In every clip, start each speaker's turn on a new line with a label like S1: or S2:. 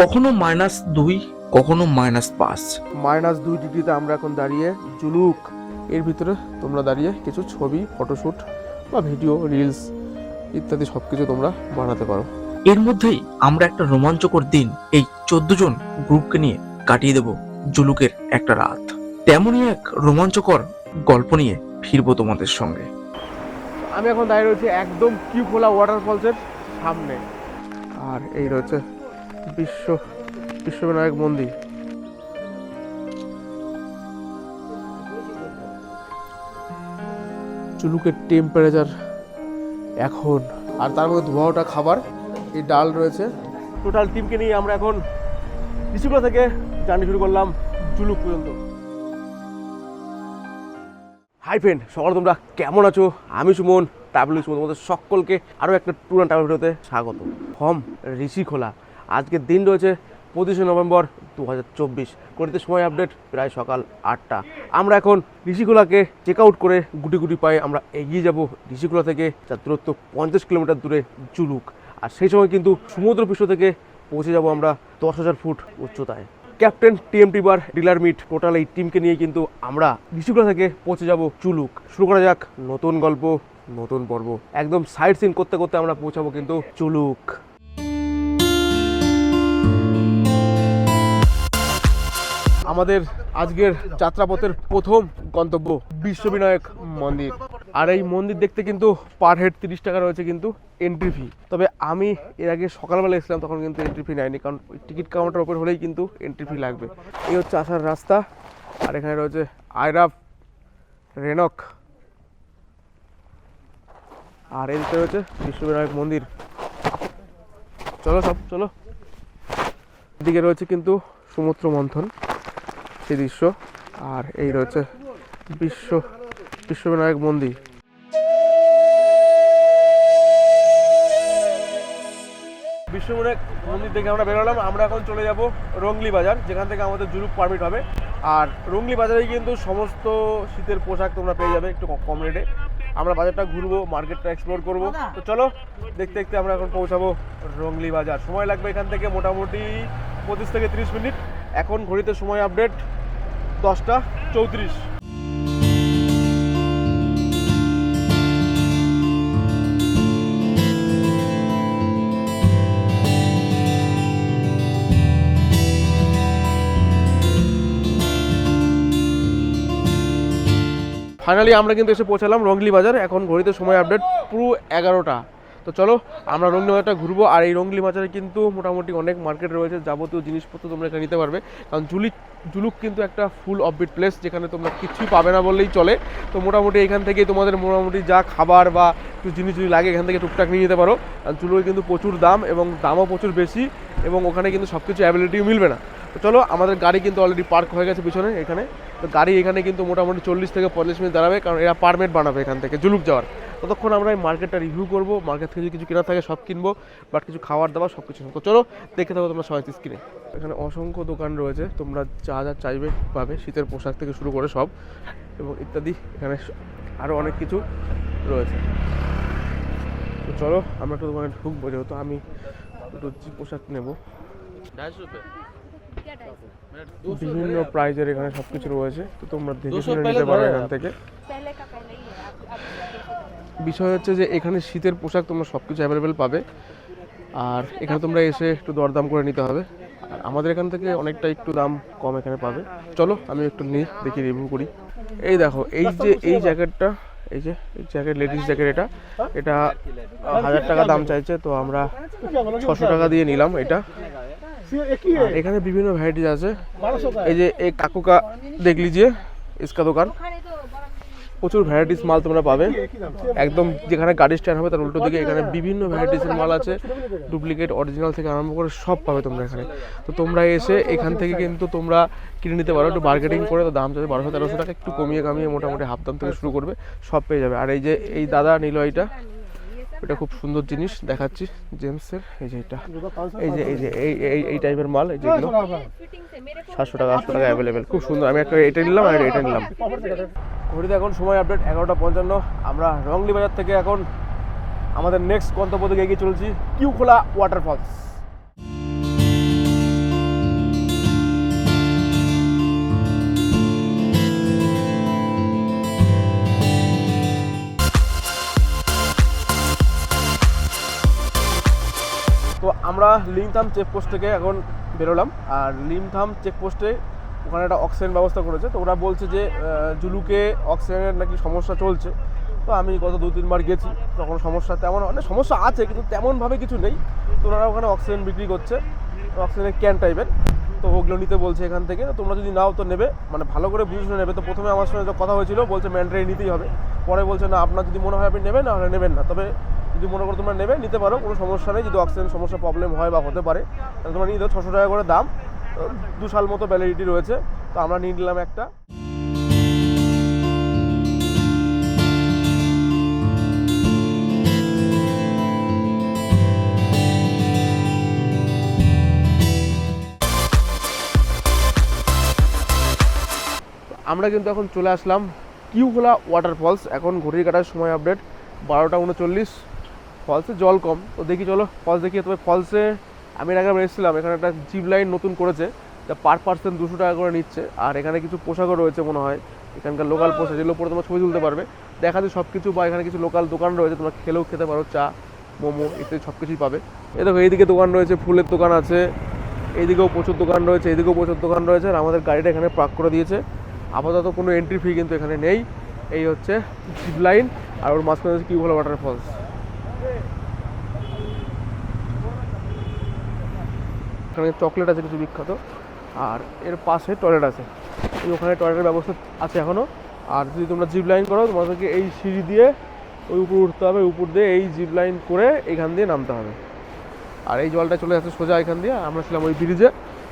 S1: কখনো মাইনাস দুই কখনো মাইনাস পাঁচ।
S2: মাইনাস দুই ডিগ্রিতে আমরা এখন দাঁড়িয়ে জুলুক এর ভিতরে তোমরা দাঁড়িয়ে কিছু ছবি ফটোশ্যুট বা ভিডিও রিলস ইত্যাদি সব কিছু তোমরা বানাতে পারো।
S1: এর মধ্যেই আমরা একটা রোমাঞ্চকর দিন এই চোদ্দ জন গ্রুপকে নিয়ে কাটিয়ে দেব জুলুকের একটা রাত। তেমনই এক রোমাঞ্চকর গল্প নিয়ে ফিরবো তোমাদের সঙ্গে।
S2: আমি এখন দাঁড়িয়ে রয়েছি একদম কিউ খোলা ওয়াটারফলসের সামনে। আর এই রয়েছে বিশ্ব বিশ্ববিনায়ক মন্দির। চুলুকের টেম্পারেচার এখন, আর তার মধ্যে ধোয়াটা খাবার, এই ডাল রয়েছে। টোটাল টিমকে নিয়ে আমরা এখন ঋষিকুলা থেকে জার্নি শুরু করলাম চুলুক পর্যন্ত। হাই ফ্রেন্ড সকালে তোমরা কেমন আছো? আমি সুমন ট্রাভেল সুমন তোমাদের সকলকে আরও একটা ট্যুর অ্যান্ড ট্রাভেল ভিডিওতে স্বাগত। ফর্ম ঋষিখোলা। আজকের দিন রয়েছে পঁচিশে নভেম্বর দু হাজার চব্বিশ। সময় আপডেট, প্রায় সকাল আটটা। আমরা এখন ঋষিখোলাকে চেক আউট করে গুটি গুটি পায়ে আমরা এগিয়ে যাব ঋষিখোলা থেকে, যার দূরত্ব পঞ্চাশ কিলোমিটার দূরে জুলুক। আর সেই সময় কিন্তু সমুদ্র পৃষ্ঠ থেকে পৌঁছে যাব আমরা দশ হাজার ফুট উচ্চতায়। Captain TMT bar, dealer meet, total এই টিমকে নিয়ে কিন্তু আমরা ঋষিকুলা থেকে পৌঁছে যাব চুলুক শুরু করা যাক নতুন গল্প, নতুন পর্ব। একদম সাইড সিন করতে করতে আমরা পৌঁছাবো কিন্তু চুলুক আমাদের আজকের যাত্রাপথের প্রথম গন্তব্য বিশ্ববিনায়ক মন্দির। আর এই মন্দির দেখতে কিন্তু পার হেড তিরিশ টাকা রয়েছে কিন্তু এন্ট্রি ফি তবে আমি এর আগে সকালবেলা এসেছিলাম, তখন কিন্তু এন্ট্রি ফি নেয়নি, কারণ ওই টিকিট কাউন্টার ওপর হলেই কিন্তু এন্ট্রি ফি লাগবে। এই হচ্ছে আসার রাস্তা, আর এখানে রয়েছে আয়রাফ রেনক। আর এদিকে রয়েছে বিশ্ববিনায়ক মন্দির। চলো সব, চলো। এদিকে রয়েছে কিন্তু সমুদ্র মন্থন। সেই দৃশ্য আর এই রয়েছে বিশ্ব বিশ্ববিনায়ক মন্দির। বিশ্ববিনায়ক মন্দির থেকে আমরা বেরোলাম। আমরা এখন চলে যাব রংলি বাজার যেখান থেকে আমাদের জুরুপ পারমিট হবে। আর রঙ্গলি বাজারে কিন্তু সমস্ত শীতের পোশাক তোমরা পেয়ে যাবে একটু কম রেটে আমরা বাজারটা ঘুরবো মার্কেটটা এক্সপ্লোর করব। তো চলো দেখতে দেখতে আমরা এখন পৌঁছাবো রংলি বাজার। সময় লাগবে এখান থেকে মোটামুটি পঁচিশ থেকে তিরিশ মিনিট। এখন ঘড়িতে সময় আপডেট দশটা চৌত্রিশ। ফাইনালি আমরা কিন্তু এসে পৌঁছালাম রংলি বাজার। এখন ঘড়িতে সময় আপডেট পুরো এগারোটা। তো চলো, আমরা রংলি বাজারটা ঘুরবো। আর এই রংলি বাজারে কিন্তু মোটামুটি অনেক মার্কেট রয়েছে, যাবতীয় জিনিসপত্র তোমরা এখানে নিতে পারবে। কারণ জুলিক, জুলুক কিন্তু একটা ফুল অফবিট প্লেস যেখানে তোমরা কিছুই পাবে না বললেই চলে। তো মোটামুটি এখান থেকে তোমাদের মোটামুটি যা খাবার বা একটু জিনিস যদি লাগে, এখান থেকে টুকটাক নিয়ে যেতে পারো। কারণ জুলুকে কিন্তু প্রচুর দাম এবং দামও প্রচুর বেশি এবং ওখানে কিন্তু সব কিছু অ্যাভেলেটিও মিলবে না। তো চলো, আমাদের গাড়ি কিন্তু অলরেডি পার্ক হয়ে গেছে পিছনে, এখানে। তো গাড়ি এখানে কিন্তু মোটামুটি চল্লিশ থেকে পঞ্চাশ মিনিট দাঁড়াবে, কারণ এরা পারমিট বানাবে এখান থেকে, জুলুক যাওয়ার। ততক্ষণ আমরা এই মার্কেটটা রিভিউ করব মার্কেট থেকে কিছু কেনা থাকে সব কিনবো বাট কিছু খাওয়ার দাবার সব কিছু চলো, দেখে থাকো তোমরা সবাই স্ক্রিনে এখানে অসংখ্য দোকান রয়েছে, তোমরা যা যা চাইবে পাবে, শীতের পোশাক থেকে শুরু করে সব। এবং ইত্যাদি, এখানে আরও অনেক কিছু রয়েছে। তো চলো, আমরা একটু দোকানে ঢুকবো, যেহেতু আমি একটু পোশাক নেব। বিভিন্ন প্রাইজের এখানে সব কিছু রয়েছে তো তোমরা দেখে ইয়ে, শুনে নিতে পারো এখান থেকে। বিষয় হচ্ছে যে এখানে শীতের পোশাক তোমরা সব কিছু অ্যাভেলেবেল পাবে আর এখানে তোমরা এসে একটু দরদাম করে নিতে হবে। আর আমাদের এখান থেকে অনেকটা একটু দাম কম এখানে পাবে। চলো আমি একটু নিই দেখি রিভিউ করি। এই দেখো এই যে এই জ্যাকেটটা এই যে জ্যাকেট লেডিস জ্যাকেট এটা। এটা হাজার টাকা দাম চাইছে তো আমরা ছশো টাকা দিয়ে নিলাম এটা। আর এখানে বিভিন্ন ভ্যারাইটিস আছে। এই যে এই কাকুকা দেখ লিজিয়ে ইসকা দোকান? প্রচুর ভ্যারাইটিস মাল তোমরা পাবে। একদম যেখানে গাড়ি স্ট্যান্ড হবে তার উল্টো দিকে এখানে বিভিন্ন ভ্যারাইটিসের মাল আছে। ডুপ্লিকেট অরিজিনাল থেকে আরম্ভ করে সব পাবে তোমরা এখানে। তো তোমরা এসে এখান থেকে কিন্তু তোমরা কিনে নিতে পারো। একটু মার্কেটিং করে তো দাম যাবে বারোশো তেরোশো টাকা। একটু কমিয়ে কামিয়ে মোটামুটি হাফ দাম থেকে শুরু করবে সব পেয়ে যাবে। আর এই যে এই দাদা নিল এইটা এটা খুব সুন্দর জিনিস দেখাচ্ছি জেমসের। এই যে এটা। এই যে এই যে এই এই এই টাইপের মাল এই যেগুলো সাতশো টাকা আটশো টাকা অ্যাভেলেবেল খুব সুন্দর। আমি একটা এটা নিলাম আর এটা নিলাম। ঘড়িতে এখন সময় আপডেট এগারোটা পঞ্চান্ন। আমরা রংলি বাজার থেকে এখন আমাদের নেক্সট গন্তব্য থেকে এগিয়ে চলছি কিউ খোলা ওয়াটারফলস আমরা লিংথাম চেকপোস্ট থেকে এখন বেরোলাম। আর লিমথাম চেকপোস্টে ওখানে একটা অক্সিজেন ব্যবস্থা করেছে। তো ওরা বলছে যে জুলুকে অক্সিজেনের নাকি সমস্যা চলছে। তো আমি গত দু তিনবার গেছি, তখন সমস্যা তেমন অনেক সমস্যা আছে, কিন্তু তেমনভাবে কিছু নেই। তো ওনারা ওখানে অক্সিজেন বিক্রি করছে অক্সিজেনের ক্যান টাইপের তো ওগুলো নিতে বলছে এখান থেকে, তো তোমরা যদি নাও তো নেবে। মানে ভালো করে বুঝে নেবে। তো প্রথমে আমার সঙ্গে কথা হয়েছিল, বলছে ম্যান্ডারি নিতেই হবে। পরে বলছে, না, আপনার যদি মনে হয় আপনি নেবেন নাহলে নেবেন না। তবে যদি মনে করো তোমরা নেবে, নিতে পারো, কোনো সমস্যা নেই। যদি অক্সিজেন সমস্যা প্রবলেম হয় বা হতে পারে, তাহলে তোমরা নিয়ে দাও ছশো টাকা করে দাম। দু সাল মতো ভ্যালিডিটি রয়েছে। তো আমরা নিয়ে নিলাম একটা। আমরা কিন্তু এখন চলে আসলাম কিউখোলা ওয়াটারফলস এখন ঘড়ির কাটার সময় আপডেট বারোটা উনচল্লিশ। ফলসে জল কম, তো দেখি চলো, ফলস দেখি। তবে ফলসে আমি আগে এসেছিলাম, এখানে একটা জিপ লাইন নতুন করেছে, যা পার পার্সেন্ট দুশো টাকা করে নিচ্ছে। আর এখানে কিছু পোশাকও রয়েছে মনে হয়, এখানকার লোকাল পোশাক, যেগুলো পরে তোমার ছবি তুলতে পারবে। দেখা যায় সব কিছু বা এখানে কিছু লোকাল দোকান রয়েছে, তোমরা খেলেও খেতে পারো, চা, মোমো ইত্যাদি সব কিছুই পাবে। এ দেখো, এইদিকে দোকান রয়েছে, ফুলের দোকান আছে, এইদিকেও প্রচুর দোকান রয়েছে, এইদিকেও প্রচুর দোকান রয়েছে, আর আমাদের গাড়িটা এখানে পার্ক করে দিয়েছে। আপাতত কোনো এন্ট্রি ফি কিন্তু এখানে নেই। এই হচ্ছে জিপ লাইন আর ওর মাঝখানে হচ্ছে কিউভোলা ওয়াটারফলস এখানে চকলেট আছে কিছু বিখ্যাত। আর এর পাশে টয়লেট আছে। ওখানে টয়লেটের ব্যবস্থা আছে এখনও আর যদি তোমরা জিপ লাইন করো, তোমাদেরকে এই সিঁড়ি দিয়ে ওই উপর উঠতে হবে, উপর দিয়ে এই জিপ লাইন করে এখান দিয়ে নামতে হবে। আর এই জলটা চলে যাচ্ছে সোজা এখান দিয়ে। আমরা ছিলাম ওই ব্রিজে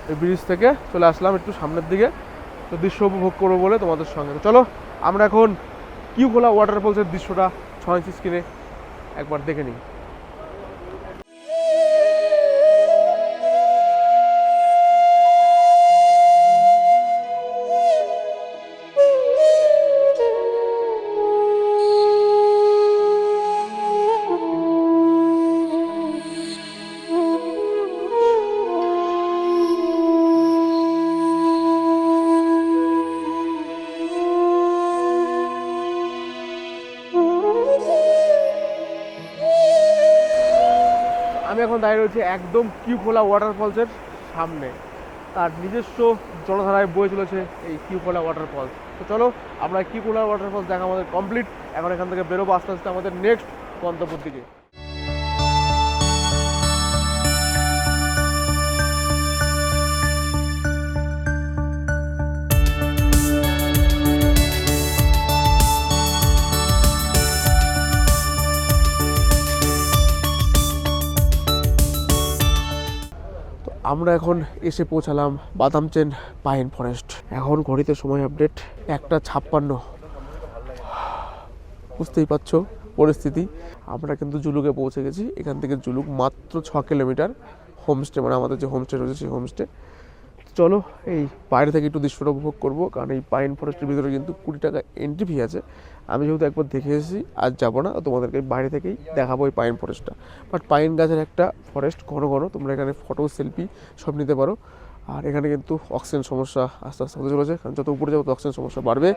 S2: ওই ব্রিজ থেকে চলে আসলাম একটু সামনের দিকে। তো দৃশ্য উপভোগ করব বলে তোমাদের সঙ্গে। চলো, আমরা এখন কিউ খোলা ওয়াটারফলসের দৃশ্যটা ছয় ইঞ্চি স্ক্রিনে একবার দেখে নিই। আমি এখন দাঁড়িয়ে রয়েছি একদম কিউফোলা ওয়াটারফলসের সামনে। তার নিজস্ব জলধারায় বয়ে চলেছে এই ওয়াটার ওয়াটারফলস তো চলো, আমরা কিউফোলা ওয়াটারফলস দেখা আমাদের কমপ্লিট এখন এখান থেকে বেরোবো আস্তে আস্তে আমাদের নেক্সট গন্তব্যের দিকে। আমরা এখন এসে পৌঁছালাম বাদামচেন পাইন ফরেস্ট। এখন ঘড়িতে সময় আপডেট একটা ছাপ্পান্ন। বুঝতেই পারছ পরিস্থিতি। আমরা কিন্তু জুলুকে পৌঁছে গেছি। এখান থেকে জুলুক মাত্র ছ কিলোমিটার হোমস্টে মানে আমাদের যে হোমস্টে রয়েছে সেই হোমস্টে। চলো, এই বাইরে থেকে একটু দৃশ্যটা উপভোগ করব, কারণ এই পাইন ফরেস্টের ভিতরে কিন্তু কুড়ি টাকা এন্ট্রি ফি আছে। আমি যেহেতু একবার দেখে এসেছি, আজ যাব না, তোমাদেরকে বাইরে থেকেই দেখাবো এই পাইন ফরেস্টটা। বাট পাইন গাছের একটা ফরেস্ট ঘন ঘন, তোমরা এখানে ফটো সেলফি সব নিতে পারো। আর এখানে কিন্তু অক্সিজেন সমস্যা আস্তে আস্তে হতে চলেছে, কারণ যত উপরে যাব তো অক্সিজেন সমস্যা বাড়বে।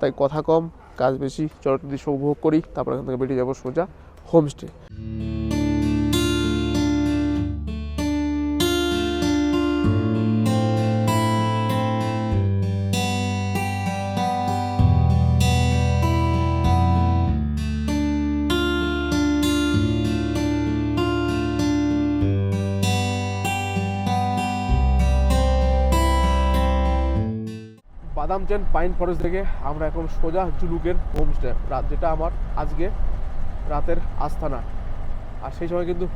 S2: তাই কথা কম, কাজ বেশি, চলো দৃশ্য উপভোগ করি, তারপর এখান থেকে বেরিয়ে যাব সোজা হোমস্টে বাদামচেন পাইন ফরেস্ট থেকে। আমরা এখন সোজা জুলুকের হোমস্টে রাত যেটা আমার আজকে রাতের আস্থানা। আর সেই সময় কিন্তু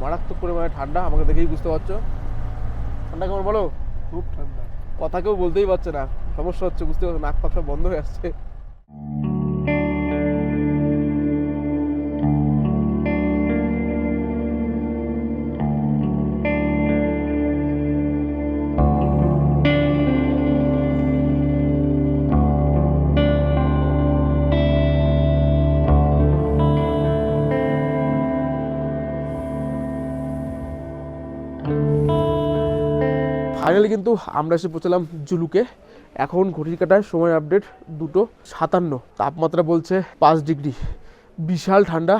S2: মারাত্মক পরিমাণে ঠান্ডা আমাকে দেখেই বুঝতে পারছ। ঠান্ডা কেমন বলো? খুব ঠান্ডা। কথা কেউ বলতেই পারছে না। সমস্যা হচ্ছে বুঝতে পারছ নাক পাক সব বন্ধ হয়ে আসছে। ফাইনালি কিন্তু আমরা এসে পৌঁছালাম জুলুকে। এখন ঘড়ির কাটায় সময় আপডেট দুটো সাতান্ন। তাপমাত্রা বলছে পাঁচ ডিগ্রি। বিশাল ঠান্ডা।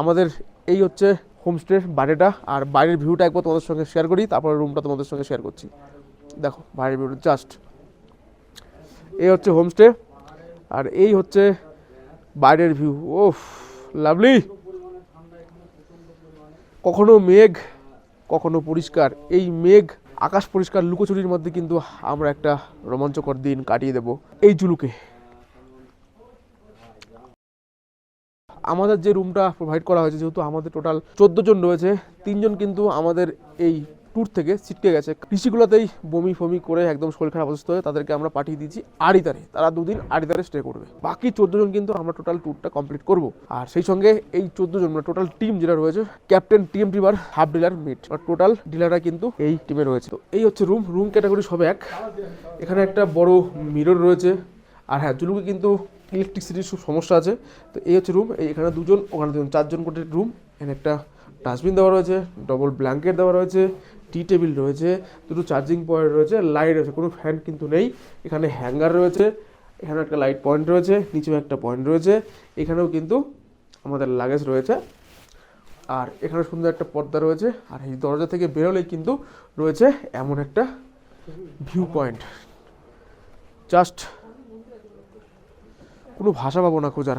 S2: আমাদের এই হচ্ছে হোমস্টের বাইরেটা। আর বাইরের ভিউটা একবার তোমাদের সঙ্গে শেয়ার করি, তারপরে রুমটা তোমাদের সঙ্গে শেয়ার করছি। দেখো, বাইরের ভিউটা জাস্ট এই হচ্ছে হোমস্টে আর এই হচ্ছে বাইরের ভিউ ওফ লাভলি কখনো মেঘ, কখনো পরিষ্কার। এই মেঘ আকাশ পরিষ্কার, লুকোচুরির মধ্যে কিন্তু আমরা একটা রোমাঞ্চকর দিন কাটিয়ে দেব। এই জুলুকে। আমাদের যে রুমটা প্রোভাইড করা হয়েছে, যেহেতু আমাদের টোটাল চোদ্দ জন রয়েছে, তিনজন কিন্তু আমাদের এই ট্যুর থেকে ছিটকে গেছে। ঋষিগুলোতেই বমি ফমি করে একদম শরীর খারাপ অবস্থা হয়ে তাদেরকে আমরা পাঠিয়ে দিয়েছি আড়িতারে তারা দুদিন আড়িতারে স্টে করবে। বাকি চোদ্দ জন কিন্তু আমরা টোটাল ট্যুরটা কমপ্লিট করব। আর সেই সঙ্গে এই চোদ্দ জন মানে টোটাল টিম যেটা রয়েছে ক্যাপ্টেন টিএম টিমার হাফ ডিলার মিট টোটাল ডিলাররা কিন্তু এই টিমে রয়েছে। তো এই হচ্ছে রুম রুম ক্যাটাগরি সব এক। এখানে একটা বড় মিরর রয়েছে। আর হ্যাঁ জুলুকে কিন্তু ইলেকট্রিসিটির সমস্যা আছে। তো এই হচ্ছে রুম এখানে দুজন, ওখানে দুজন, চারজন করে রুম এখানে একটা ডাস্টবিন দেওয়া রয়েছে ডবল ব্ল্যাঙ্কেট দেওয়া রয়েছে টি টেবিল রয়েছে দুটো চার্জিং পয়েন্ট রয়েছে লাইট রয়েছে কোনো ফ্যান কিন্তু নেই। এখানে হ্যাঙ্গার রয়েছে এখানে একটা লাইট পয়েন্ট রয়েছে নিচেও একটা পয়েন্ট রয়েছে এখানেও কিন্তু আমাদের লাগেজ রয়েছে। আর এখানে সুন্দর একটা পর্দা রয়েছে আর এই দরজা থেকে বেরোলেই কিন্তু রয়েছে এমন একটা ভিউ পয়েন্ট জাস্ট কোনো ভাষা পাবো না খোঁজার।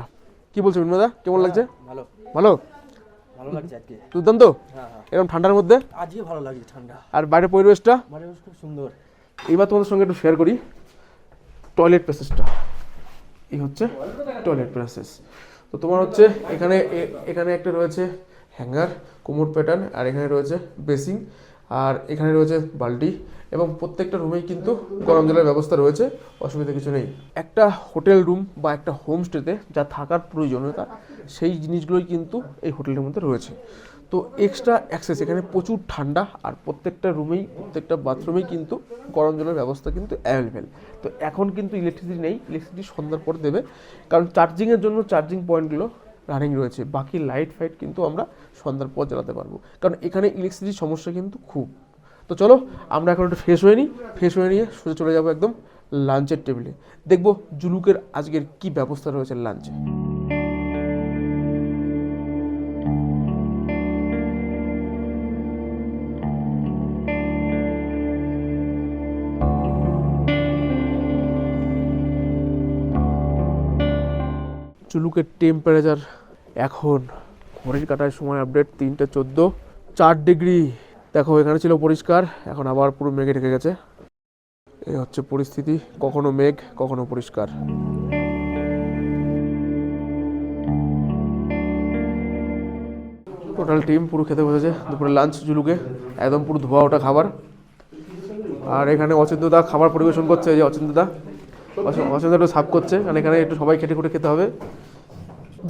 S2: কি বলছো বিনোদা? কেমন লাগছে?
S3: ভালো।
S2: ভালো?
S3: ভালো লাগছে আজকে।
S2: দুর্দান্ত?
S3: হ্যাঁ হ্যাঁ।
S2: এরকম ঠান্ডার মধ্যে?
S3: আজকে ভালো লাগছে ঠান্ডা।
S2: আর বাইরের পরিবেশটা?
S3: পরিবেশ খুব সুন্দর।
S2: এইবার তোমাদের সঙ্গে একটু শেয়ার করি। টয়লেট প্রসেসটা এই হচ্ছে টয়লেট প্রসেস তো তোমার হচ্ছে এখানে এখানে একটা রয়েছে হ্যাঙ্গার কোমর প্যাটার্ন আর এখানে রয়েছে বেসিং আর এখানে রয়েছে বালতি এবং প্রত্যেকটা রুমেই কিন্তু গরম জলের ব্যবস্থা রয়েছে, অসুবিধা কিছু নেই। একটা হোটেল রুম বা একটা হোমস্টেতে যা থাকার প্রয়োজনীয়তা, সেই জিনিসগুলোই কিন্তু এই হোটেলের মধ্যে রয়েছে। তো এক্সট্রা অ্যাক্সেস, এখানে প্রচুর ঠান্ডা আর প্রত্যেকটা রুমেই, প্রত্যেকটা বাথরুমেই কিন্তু গরম জলের ব্যবস্থা কিন্তু অ্যাভেলেবেল তো এখন কিন্তু ইলেকট্রিসিটি নেই ইলেকট্রিসিটি সন্ধ্যার পর দেবে। কারণ চার্জিংয়ের জন্য চার্জিং পয়েন্টগুলো রানিং রয়েছে, বাকি লাইট ফাইট কিন্তু আমরা সন্ধ্যার পর জ্বালাতে পারব। কারণ এখানে ইলেকট্রিসিটির সমস্যা কিন্তু খুব। তো চলো, আমরা এখন একটু ফ্রেশ হয়ে নিই ফ্রেশ হয়ে নিয়ে সোজা চলে যাব একদম লাঞ্চের টেবিলে দেখব জুলুকের আজকের কি ব্যবস্থা রয়েছে লাঞ্চে চুলুকের টেম্পারেচার এখন ঘড়ির কাটার সময় আপডেট তিনটে চোদ্দ। চার ডিগ্রি দেখো, এখানে ছিল পরিষ্কার, এখন আবার পুরো মেঘে ঢেকে গেছে। এই হচ্ছে পরিস্থিতি, কখনো মেঘ, কখনো পরিষ্কার। টোটাল টিম পুরো খেতে বসেছে, দুপুরে লাঞ্চ জুলুকে একদম পুরো ধোয়া ওটা খাবার। আর এখানে অচিন্তদা খাবার পরিবেশন করছে যে অচিন্তদা অচিন্ত একটু সাফ করছে, কারণ এখানে একটু সবাই খেটে খুঁটে খেতে হবে।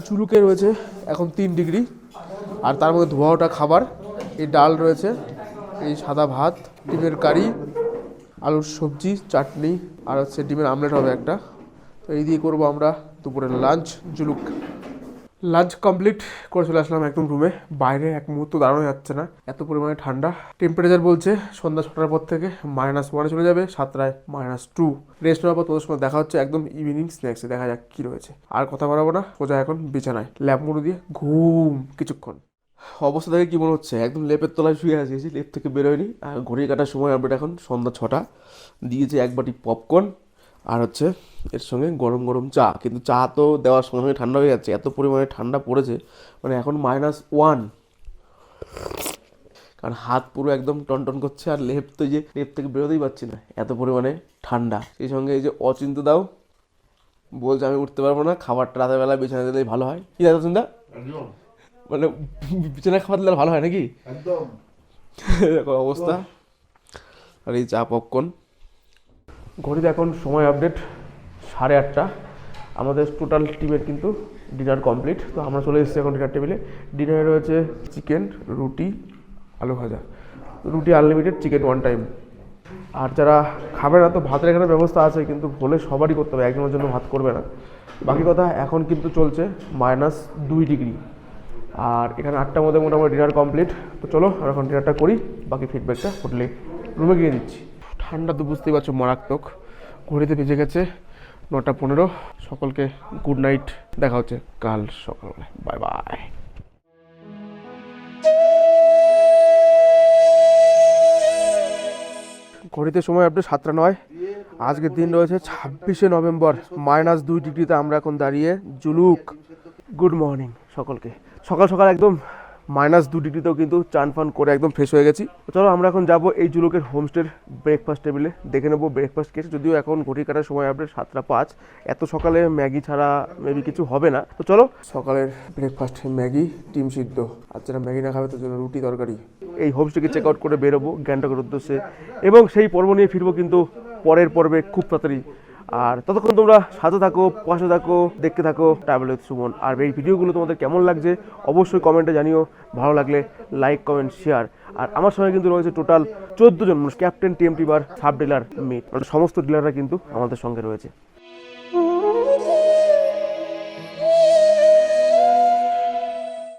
S2: জুলুকে রয়েছে এখন তিন ডিগ্রি। আর তার মধ্যে ধোয়াওটা খাবার, এই ডাল রয়েছে, এই সাদা ভাত, ডিমের কারি, আলুর সবজি, চাটনি, আর হচ্ছে ডিমের আমলেট হবে একটা। তো এই দিয়ে করব আমরা দুপুরের লাঞ্চ, জুলুক। লাঞ্চ কমপ্লিট করে চলে আসলাম একদম রুমে বাইরে এক মুহূর্ত দাঁড়ানো যাচ্ছে না। এত পরিমাণে ঠান্ডা। টেম্পারেচার বলছে, সন্ধ্যা ছটার পর থেকে মাইনাস ওয়ানে চলে যাবে, সাতটায় মাইনাস টু রেস্ট নেওয়ার পর তোদের সময় দেখা হচ্ছে একদম ইভিনিং স্ন্যাক্সে দেখা যাক কী রয়েছে। আর কথা বাড়াবো না, সোজা এখন বিছানায়। ল্যাপ মুড়ো দিয়ে ঘুম কিছুক্ষণ। অবস্থা দেখে কী মনে হচ্ছে? একদম লেপের তলায় শুয়ে আছি। লেপ থেকে বেরোয়নি আর ঘড়ি কাটার সময় আপডেট এখন সন্ধ্যা ছটা। দিয়েছে এক বাটি পপকর্ন আর হচ্ছে এর সঙ্গে গরম গরম চা। কিন্তু চা তো দেওয়ার সঙ্গে সঙ্গে ঠান্ডা হয়ে যাচ্ছে এত পরিমাণে ঠান্ডা পড়েছে মানে এখন মাইনাস ওয়ান কারণ হাত পুরো একদম টনটন করছে আর লেপ তো যে লেপ থেকে বেরোতেই পারছি না এত পরিমাণে ঠান্ডা। সেই সঙ্গে এই যে অচিন্ত দাও বলছে আমি উঠতে পারব না খাবারটা রাতের বেলা বিছানা দিলেই ভালো হয়। কি দাদা চিন্তা মানে বিছানায় খাবার দিলে ভালো হয় নাকি? এরকম অবস্থা। আর এই চা পপকর্ন ঘড়িতে এখন সময় আপডেট সাড়ে আটটা। আমাদের টোটাল টিমের কিন্তু ডিনার কমপ্লিট তো আমরা চলে এসেছি এখন ডিনার টেবিলে ডিনারে রয়েছে চিকেন রুটি, আলু ভাজা। রুটি আনলিমিটেড চিকেন ওয়ান টাইম আর যারা খাবে না, তো ভাতের এখানে ব্যবস্থা আছে, কিন্তু হলে সবারই করতে হবে। একজনের জন্য ভাত করবে না। বাকি কথা, এখন কিন্তু চলছে মাইনাস দুই ডিগ্রি আর এখানে আটটার মধ্যে মোটামুটি ডিনার কমপ্লিট তো চলো আমরা এখন ডিনারটা করি। বাকি ফিডব্যাকটা হোটেলে রুমে গিয়ে দিচ্ছি ঠান্ডা তো বুঝতেই পারছ, মারাত্মক। ঘড়িতে বেজে গেছে। নটা পনেরো। সকলকে গুড নাইট দেখা হচ্ছে কাল সকালে। বাই বাই ঘড়িতে সময় আপনি সাতটা নয়। আজকের দিন রয়েছে ছাব্বিশে নভেম্বর। মাইনাস দুই ডিগ্রিতে আমরা এখন দাঁড়িয়ে। জুলুক। গুড মর্নিং সকলকে। সকাল সকাল একদম মাইনাস দু ডিগ্রিতেও কিন্তু চান ফান করে একদম ফ্রেশ হয়ে গেছি। চলো আমরা এখন যাব এই জুলুকের হোমস্টের ব্রেকফাস্ট টেবিলে দেখে নেব ব্রেকফাস্ট খেয়েছি যদিও এখন ঘটি কাটার সময় আপডেট সাতটা পাঁচ। এত সকালে ম্যাগি ছাড়া মেবি কিছু হবে না। তো চলো সকালের ব্রেকফাস্ট ম্যাগি ডিম সিদ্ধ। আর যারা ম্যাগি না খাবে তার জন্য রুটি তরকারি। এই হোমস্টেকে চেক আউট করে বেরোবো গ্যাংটকের উদ্দেশ্যে। এবং সেই পর্ব নিয়ে ফিরবো কিন্তু পরের পর্বে খুব তাড়াতাড়ি। আর ততক্ষণ তোমরা সাথে থাকো, পাশে থাকো, দেখতে থাকো ট্রাভেল উইথ সুমন আর এই ভিডিওগুলো তোমাদের কেমন লাগছে, অবশ্যই কমেন্টে জানিও। ভালো লাগলে লাইক কমেন্ট শেয়ার আর আমার সঙ্গে কিন্তু রয়েছে টোটাল চোদ্দ জন মানুষ captain TMT bar sub dealer meet সমস্ত ডিলাররা কিন্তু আমাদের সঙ্গে রয়েছে।